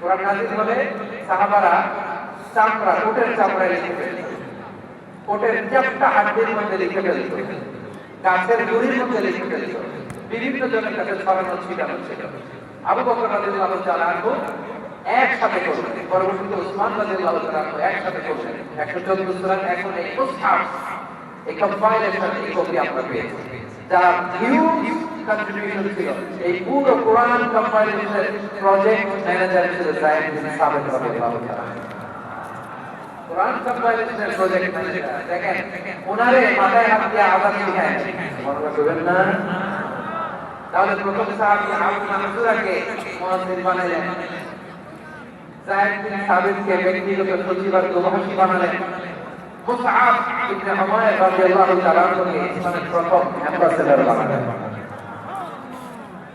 কোরআন নাজিল হলে সাহাবারা চামড়া উটের চামড়ায় লিখে ফেলত। ওটের চ্যাপটা হাড্ডির মধ্যে লিখে ফেলত। গাছের গুড়ির মধ্যে লিখে ফেলত। বিভিন্ন জনের কাছে ছড়ানো ছিটানো ছিল। আবু বকর রাদিয়াল্লাহু তাআলা আনহু একসাথে করলেন পরবর্তীতে উসমান রাদিয়াল্লাহু তাআলা আনহু একসাথে করলেন 114 সূরা এখন এই মুসহাফ এই কম্পাইলেশন এই কপি আমরা পেয়েছি। যার হিউজ কন্ট্রিবিউশন ছিল এই প্রথম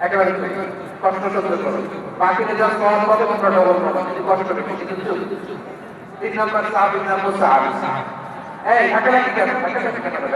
একেবারে কষ্ট সহ্য করো। বাকিটা যা সহজ পাবে তোমরা ডবল পাবে কিন্তু কষ্ট বেশি কিন্তু তিন নম্বর সাহাবীর নাম হচ্ছে আবু এই ঢাকা লাগি কেন ঢাকা